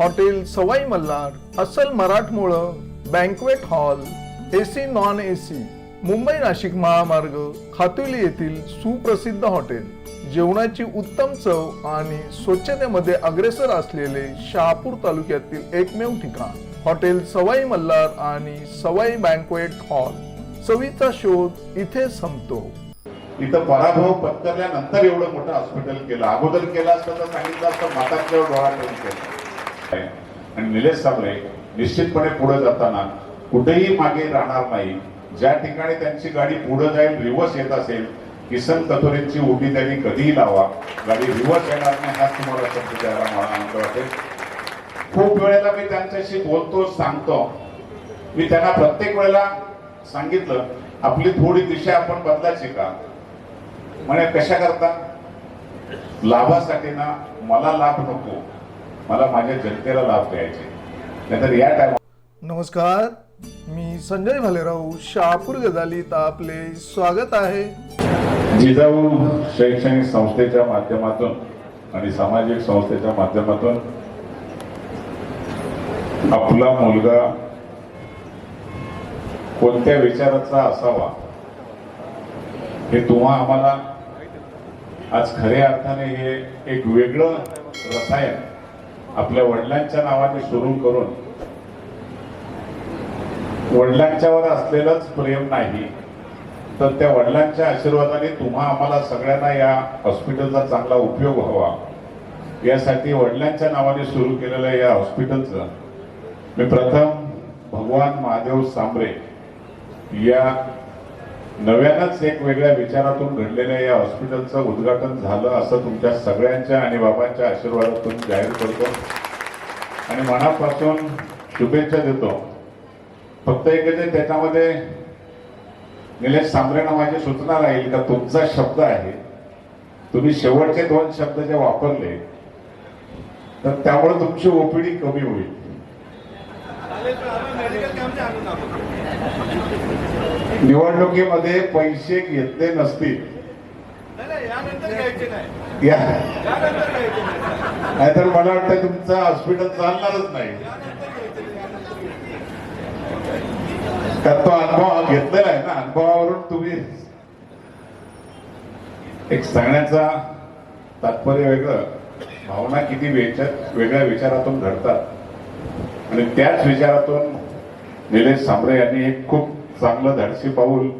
Hotel Sawai Malhar अस्सल मराठमोळं banquet hall AC non AC Mumbai Nashik महामार्ग खातुली येथील सुप्रसिद्ध हॉटेल. जेवणाची उत्तम चव आणि स्वच्छतेमध्ये अग्रेसर असलेले शहापूर तालुक्यातील एकमेव ठिकाण. हॉटेल सवाई मल्हार आणि सवाई बँकवेट हॉल चवीचा शोध इथे संपतो. इथं पराभव पत्करल्यानंतर एवढं मोठं हॉस्पिटल केलं. अगोदर केलं असतं तर सांगितलं असतं माताच्या डोळा ठेवून केलं. आणि निलेश साबळे निश्चितपणे पुढे जाताना कुठेही मागे राहणार नाही. ज्या ठिकाणी त्यांची गाडी पुढे जाईल रिव्हर्स येत असेल किसन कथोरेंची उडी त्यांनी कधीही लावा. गाडी रिव्हर्स येणार नाही हाच तुम्हाला शब्द द्यायला मला आनंद वाटेल. खूप वेळेला मी त्यांच्याशी बोलतो सांगतो. मी त्यांना प्रत्येक वेळेला सांगितलं आपली थोडी दिशा आपण बदलायची का? म्हणे कशा करता लाभासाठी ना मला लाभ नको. मला माझ्या जनतेला लाभ द्यायचे. नाहीतर या टाइम नमस्कार मी संजय भालेराव शहापूर गजालीत आपले स्वागत आहे. जिजाऊ शैक्षणिक संस्थेच्या माध्यमातून आणि सामाजिक संस्थेच्या माध्यमातून आपला मुलगा कोणत्या विचाराचा असावा हे तुम्हा आम्हाला आज खऱ्या अर्थाने हे एक वेगळं रसायन आपल्या वडिलांच्या नावाने सुरू करून वडिलांच्यावर असलेलंच प्रेम नाही तर त्या वडिलांच्या आशीर्वादाने तुम्हा आम्हाला सगळ्यांना या हॉस्पिटलचा चांगला उपयोग व्हावा. यासाठी वडिलांच्या नावाने सुरू केलेल्या या हॉस्पिटलचं मी प्रथम भगवान महादेव सांबरे या नव्यानंच एक वेगळ्या विचारातून घडलेल्या या हॉस्पिटलचं उद्घाटन झालं असं तुमच्या सगळ्यांच्या आणि बाबांच्या आशीर्वादातून जाहीर करतो. आणि मनापासून शुभेच्छा देतो. फक्त एक त्याच्यामध्ये निलेश सांबरेनं माझी सूचना राहील का? तुमचा शब्द आहे. तुम्ही शेवटचे दोन शब्द जे वापरले तर त्यामुळे तुमची ओपीडी कमी होईल. निवडणुकीमध्ये पैसे घेतले नसतील. नाहीतर मला वाटतं तुमचं हॉस्पिटल चालणारच नाही. तर तो अनुभव घेतलेला आहे ना अनुभवावरून तुम्ही एक सांगण्याचा तात्पर्य वेगळं. भावना किती विचार वेगळ्या विचारातून घडतात. आणि त्याच विचारातून निलेश सांबरे यांनी एक खूप चांगलं धाडसी पाऊल.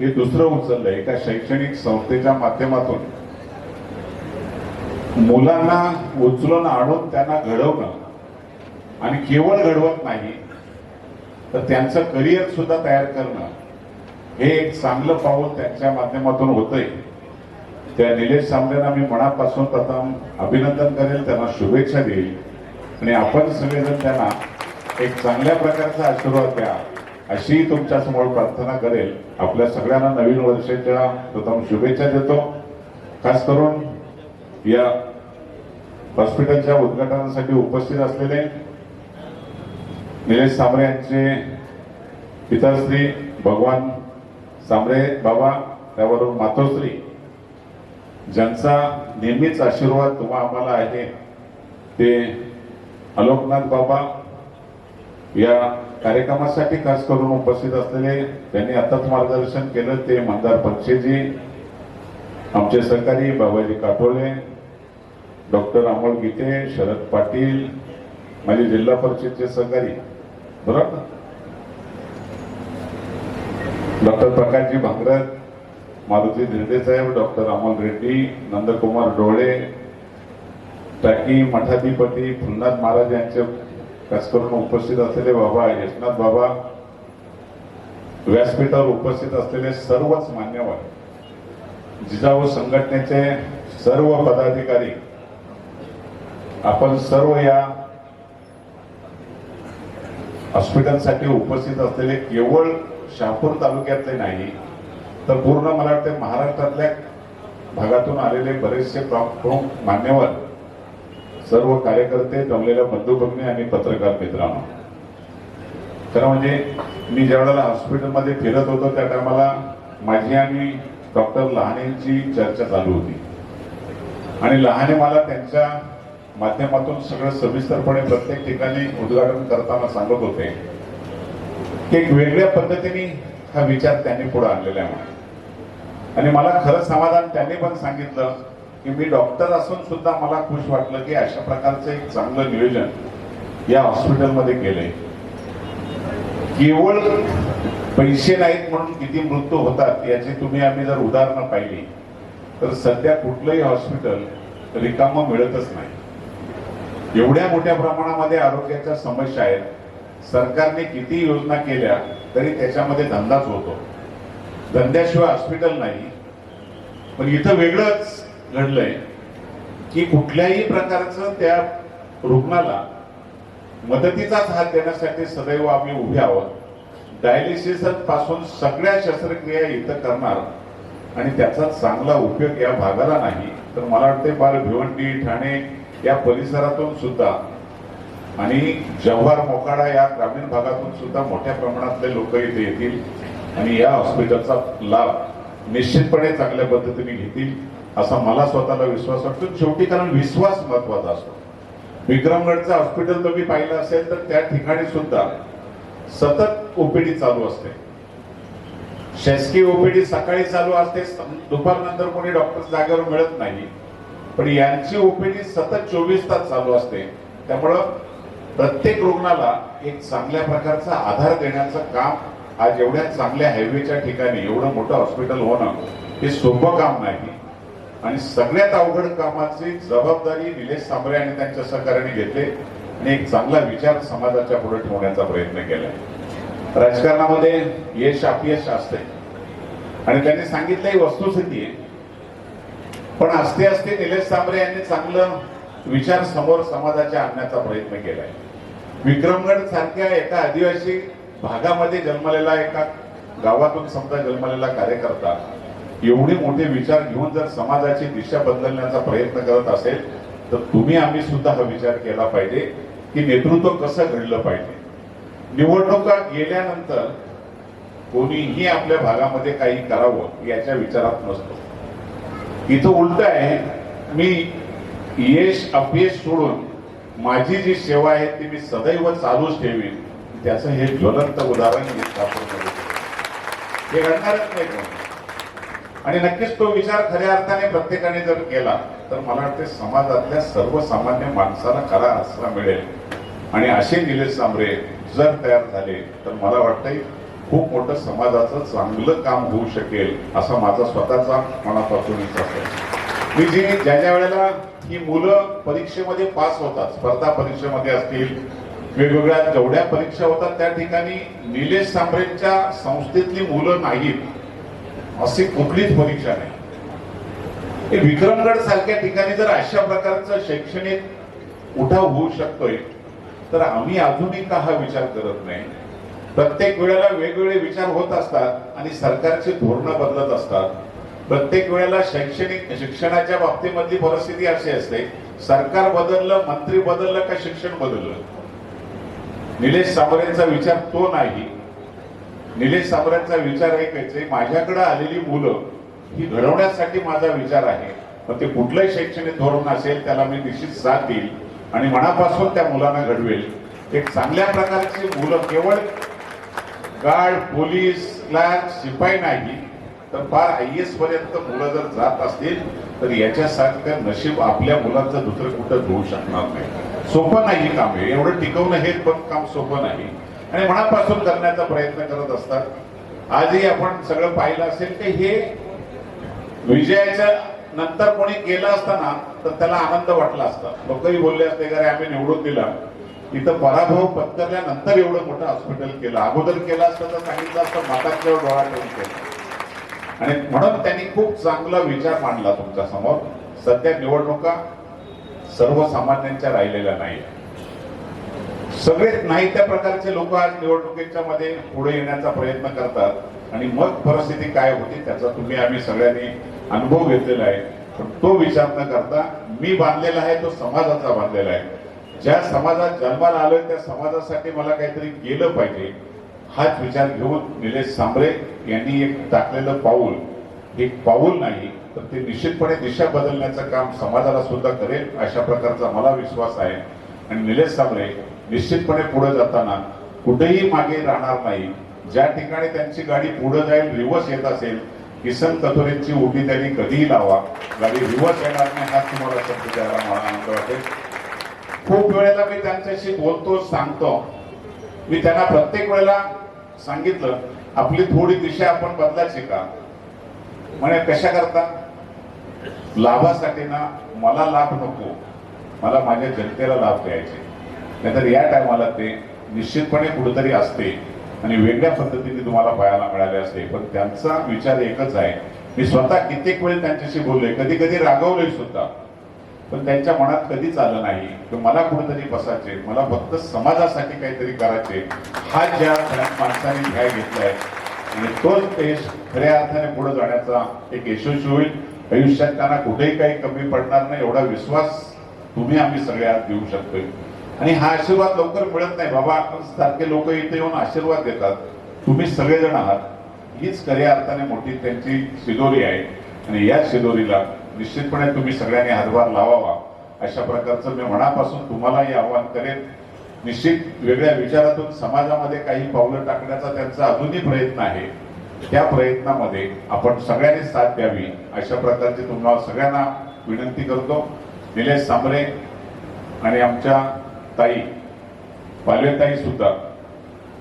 हे दुसरं उचललंय एका शैक्षणिक संस्थेच्या माध्यमातून. मुलांना उचलून आणून त्यांना घडवणं. आणि केवळ घडवत नाही तर त्यांचं करिअर सुद्धा तयार करणं. हे एक चांगलं पाऊल त्यांच्या माध्यमातून होतंय. त्या निलेश सामलेना मी मनापासून प्रथम अभिनंदन करेल त्यांना शुभेच्छा देईल. आणि आपण सगळेजण त्यांना एक चांगल्या प्रकारचा आशीर्वाद द्या. अशी तुमच्यासमोर प्रार्थना करेल. आपल्या सगळ्यांना नवीन वर्षाच्या प्रथम शुभेच्छा देतो. खास करून या हॉस्पिटलच्या उद्घाटनासाठी उपस्थित असलेले निलेश सांबरे यांचे पिताश्री भगवान सांबरे बाबा त्यावरून मातोश्री ज्यांचा नेहमीच आशीर्वाद तुम्हा आम्हाला आहे ते अलोकनाथ बाबा या कार्यक्रमासाठी खास करून उपस्थित असलेले त्यांनी आताच मार्गदर्शन केलं ते मंदार पक्षेजी आमचे सहकारी बाबाजी काटोले डॉक्टर अमोल गीते शरद पाटील माझे जिल्हा परिषदचे सहकारी बरोबर डॉक्टर प्रकाशजी भांगरत मारुती धिरडे साहेब डॉक्टर अमोल रेड्डी नंदकुमार डोळे टाकी मठाधिपती फुलनाथ महाराज यांचे करून उपस्थित असलेले बाबा यशनाथ बाबा व्यासपीठावर उपस्थित असलेले सर्वच मान्यवर जिजाऊ संघटनेचे सर्व पदाधिकारी आपण सर्व या हॉस्पिटलसाठी उपस्थित असलेले केवळ शहापूर तालुक्यातले नाही तर पूर्ण मला वाटते महाराष्ट्रातल्या भागातून आलेले बरेचसे प्रमुख मान्यवर सर्व कार्यकर्ते जमलेल्या बंधू भगिनी आणि पत्रकार मित्रांनो. खरं म्हणजे मी ज्या वेळेला हॉस्पिटलमध्ये फिरत होतो त्या टायमाला माझी आणि डॉक्टर लहानेंची चर्चा चालू होती. आणि लहाने मला त्यांच्या माध्यमातून सगळं सविस्तरपणे प्रत्येक ठिकाणी उद्घाटन करताना सांगत होते की एक वेगळ्या पद्धतीने हा विचार त्यांनी पुढे आणलेला आहे. आणि मला खरं समाधान त्यांनी पण सांगितलं की मी डॉक्टर असून सुद्धा मला खुश वाटलं की अशा प्रकारचं एक चांगलं नियोजन या हॉस्पिटलमध्ये केलंय. केवळ पैसे नाहीत म्हणून किती मृत्यू होतात याची तुम्ही आम्ही जर उदाहरणं पाहिली तर सध्या कुठलंही हॉस्पिटल रिकामं मिळतच नाही. एवढ्या मोठ्या प्रमाणामध्ये आरोग्याच्या समस्या आहेत. सरकारने किती योजना केल्या तरी त्याच्यामध्ये धंदाच होतो. धंद्याशिवाय हॉस्पिटल नाही. पण इथं वेगळंच घडलंय की कुठल्याही प्रकारचं त्या रुग्णाला मदतीचाच हात देण्यासाठी सदैव आम्ही उभे आहोत. डायलिसिसपासून सगळ्या शस्त्रक्रिया इथं करणार आणि त्याचा चांगला उपयोग या भागाला नाही तर मला वाटते फार भिवंडी ठाणे या परिसरातून सुद्धा आणि जव्हार मोकाडा या ग्रामीण भागातून सुद्धा मोठ्या प्रमाणातले लोक इथे येतील आणि या हॉस्पिटलचा लाभ निश्चितपणे चांगल्या पद्धतीने घेतील. असा मला स्वतःला विश्वास वाटतो शेवटी कारण विश्वास महत्त्वाचा असतो. विक्रमगडचं हॉस्पिटल तुम्ही पाहिलं असेल तर त्या ठिकाणी सुद्धा सतत ओपीडी चालू असते. शासकीय ओपीडी सकाळी चालू असते. दुपारनंतर कोणी डॉक्टर जागेवर मिळत नाही. पण यांची ओपीडी सतत चोवीस तास चालू असते. त्यामुळं प्रत्येक रुग्णाला एक चांगल्या प्रकारचा आधार देण्याचं काम आज एवढ्या चांगल्या हायवेच्या ठिकाणी एवढं मोठं हॉस्पिटल होणं हे सोपं काम नाही. आणि सगळ्यात अवघड कामाची जबाबदारी निलेश सांबरे आणि त्यांच्या सहकार्याने घेतले आणि एक चांगला विचार समाजाच्या पुढे ठेवण्याचा प्रयत्न केला. राजकारणामध्ये यश अपयश असते. आणि त्यांनी सांगितलं ही वस्तुस्थिती आहे. पण असते असते निलेश सांबरे यांनी चांगलं विचार समोर समाजाच्या आणण्याचा प्रयत्न केलाय. विक्रमगड सारख्या एका आदिवासी भागामध्ये जन्मलेला एका गावातून समजा जन्मलेला कार्यकर्ता एवढे मोठे विचार घेऊन जर समाजाची दिशा बदलण्याचा प्रयत्न करत असेल तर तुम्ही आम्ही सुद्धा हा विचार केला पाहिजे की नेतृत्व कसं घडलं पाहिजे. निवडणुका गेल्यानंतर कोणीही आपल्या भागामध्ये काही करावं याच्या विचारात नसतो. इथं उलट आहे मी यश अपयश सोडून माझी जी सेवा आहे ती मी सदैव चालूच ठेवीन. त्याचं हे ज्वलंत उदाहरण मी सापडलं हे घडणारच नाही आणि नक्कीच तो विचार खऱ्या अर्थाने प्रत्येकाने जर केला तर मला वाटते समाजातल्या सर्वसामान्य माणसाला खरा आसरा मिळेल. आणि असे निलेश सांबरे जर तयार झाले तर मला वाटतंय खूप मोठं समाजाचं चांगलं काम होऊ शकेल असा माझा स्वतःचा मनापासून विश्वास आहे. मी जी ज्या ज्या वेळेला ही मुलं परीक्षेमध्ये पास होतात स्पर्धा परीक्षेमध्ये असतील वेगवेगळ्या जेवढ्या परीक्षा होतात त्या ठिकाणी निलेश सांबरेंच्या संस्थेतली मुलं नाहीत. अशी कुठलीच परीक्षा नाही. विक्रमगड सारख्या ठिकाणी जर अशा प्रकारचं शैक्षणिक उठाव होऊ शकतोय तर आम्ही अजूनही का हा विचार करत नाही? प्रत्येक वेळेला वेगवेगळे विचार होत असतात आणि सरकारची धोरणं बदलत असतात. प्रत्येक वेळेला शैक्षणिक शिक्षणाच्या बाबतीमधली परिस्थिती अशी असते सरकार बदललं मंत्री बदललं का शिक्षण बदललं? निलेश सांबरेंचा विचार तो नाही. निलेश साबरांचा विचार एकच माझ्याकडे आलेली मुलं ही घडवण्यासाठी माझा विचार आहे. पण ते कुठलंही शैक्षणिक धोरण असेल त्याला मी निश्चित साथ देईल आणि मनापासून त्या मुलांना घडवेल. एक चांगल्या प्रकारची मुलं केवळ गार्ड पोलीस क्लार्क शिपाई नाही तर फार आय एस पर्यंत मुलं जर जात असतील तर याच्यासारखं नशीब आपल्या मुलांचं दुसरं कुठं होऊ शकणार नाही. सोपं नाही हे काम हे. एवढं टिकवणं हे पण काम सोपं नाही. आणि मनापासून करण्याचा प्रयत्न करत असतात. आजही आपण सगळं पाहिलं असेल की हे विजयाच्या नंतर कोणी गेलं असताना तर त्याला आनंद वाटला असता. लोकही बोलले असते का आम्ही निवडून दिला. इथं पराभव पत्करल्यानंतर एवढं मोठं हॉस्पिटल केलं. अगोदर केलं असतं तर सांगितलं असतं माताच्या डोळा ठेवून केलं. आणि म्हणून त्यांनी खूप चांगला विचार मांडला तुमच्यासमोर सध्या निवडणुका सर्वसामान्यांच्या राहिलेल्या नाही सगळे नाही त्या प्रकारचे लोक आज निवडणुकीच्या मध्ये पुढे येण्याचा प्रयत्न करतात. आणि मग परिस्थिती काय होती त्याचा तुम्ही आम्ही सगळ्यांनी अनुभव घेतलेला आहे. पण तो विचार न करता मी बांधलेला आहे तो समाजाचा बांधलेला आहे. ज्या समाजात जन्माला आलोय त्या समाजासाठी मला काहीतरी केलं पाहिजे हाच विचार घेऊन निलेश सांबरे यांनी एक टाकलेलं पाऊल. हे पाऊल नाही तर ते निश्चितपणे दिशा बदलण्याचं काम समाजाला सुद्धा करेल अशा प्रकारचा मला विश्वास आहे. आणि निलेश सांबरे निश्चितपणे पुढे जाताना कुठेही मागे राहणार नाही. ज्या ठिकाणी त्यांची गाडी पुढे जाईल रिवर्स येत असेल किसन कथोरेंची उडी त्यांनी कधीही लावा. गाडी रिवर्स येणार नाही हा तुम्हाला शब्द द्यायला मला आनंद वाटेल. खूप वेळेला मी त्यांच्याशी बोलतो सांगतो. मी त्यांना प्रत्येक वेळेला सांगितलं आपली थोडी दिशा आपण बदलायची का? म्हणे कशा करता? लाभासाठी ना मला लाभ नको. मला माझ्या जनतेला लाभ द्यायचे. नाहीतर या टायमाला ते निश्चितपणे कुठेतरी असते. आणि वेगळ्या पद्धतीने तुम्हाला पाहायला मिळाले असते. पण त्यांचा विचार एकच आहे. मी स्वतः कित्येक वेळ त्यांच्याशी बोललोय कधी कधी रागवलोय सुद्धा. पण त्यांच्या मनात कधीच आलं नाही. की मला कुठेतरी बसायचे. मला फक्त समाजासाठी काहीतरी करायचे. हा ज्या माणसाने ध्याय घेतलाय. आणि तोच देश खऱ्या अर्थाने पुढे जाण्याचा एक यशस्वी होईल. आयुष्यात त्यांना कुठेही काही कमी पडणार नाही. एवढा विश्वास तुम्ही आम्ही सगळ्यात देऊ शकतोय. आणि हा आशीर्वाद लवकर मिळत नाही. बाबा सारखे लोक इथे येऊन आशीर्वाद देतात. तुम्ही सगळेजण आहात. हीच खऱ्या अर्थाने मोठी त्यांची शिदोरी आहे. आणि या शिदोरीला निश्चितपणे तुम्ही सगळ्यांनी हातभार लावावा. अशा प्रकारचं मी मनापासून तुम्हालाही आवाहन करेन. निश्चित वेगळ्या विचारातून समाजामध्ये काही पावलं टाकण्याचा त्यांचा अजूनही प्रयत्न आहे. त्या प्रयत्नामध्ये आपण सगळ्यांनी साथ द्यावी. अशा प्रकारची तुम्हाला सगळ्यांना विनंती करतो. निलेश सांबरे आणि आमच्या ताई पालवेताई सुद्धा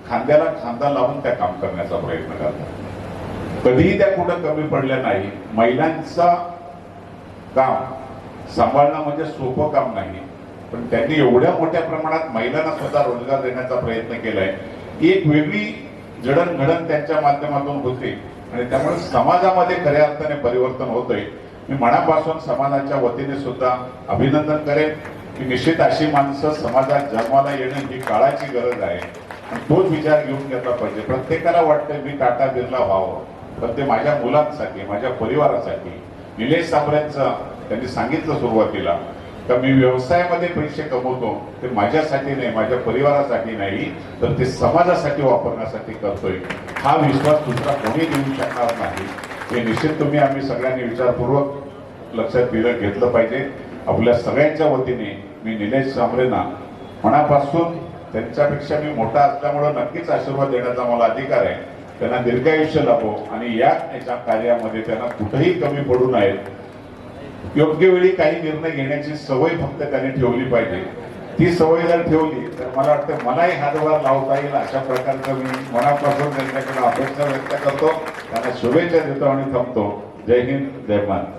खांद्याला खांदा लावून त्या काम करण्याचा प्रयत्न करतात. कधीही त्या कुठं कमी पडल्या नाही महिलांचा काम सांभाळणं म्हणजे सोपं काम नाही पण त्यांनी एवढ्या मोठ्या प्रमाणात महिलांना सुद्धा रोजगार देण्याचा प्रयत्न केलाय. एक वेगळी जडणघडण त्यांच्या माध्यमातून होते आणि त्यामुळे समाजामध्ये खऱ्या अर्थाने परिवर्तन होतंय. मी मनापासून समाजाच्या वतीने सुद्धा अभिनंदन करेन. की निश्चित अशी माणसं समाजात जन्माला येणं ही काळाची गरज आहे. तोच विचार घेऊन घेतला पाहिजे. प्रत्येकाला वाटतं मी टाटा बिर्ला व्हावं. पण ते माझ्या मुलांसाठी माझ्या परिवारासाठी. निलेश साबऱ्यांचं त्यांनी सांगितलं सुरुवातीला तर मी व्यवसायामध्ये पैसे कमवतो ते माझ्यासाठी नाही माझ्या परिवारासाठी नाही तर ते समाजासाठी वापरण्यासाठी करतोय. हा विश्वास दुसरा कोणी देऊ शकणार नाही. हे निश्चित तुम्ही आम्ही सगळ्यांनी विचारपूर्वक लक्षात दिलं घेतलं पाहिजे. आपल्या सगळ्यांच्या वतीने मी निलेश सांबरेंना मनापासून त्यांच्यापेक्षा मी मोठा असल्यामुळं नक्कीच आशीर्वाद देण्याचा मला अधिकार आहे. त्यांना दीर्घायुष्य लाभो आणि या याच्या कार्यामध्ये त्यांना कुठेही कमी पडू नयेत योग्य वेळी काही निर्णय घेण्याची सवय फक्त त्यांनी ठेवली पाहिजे. ती सवय जर ठेवली तर मला वाटतं मलाही हातभार लावता येईल अशा प्रकारचं मी मनापासून त्यांच्याकडे अपेक्षा व्यक्त करतो. त्यांना शुभेच्छा देतो आणि थांबतो. जय हिंद जय महाराज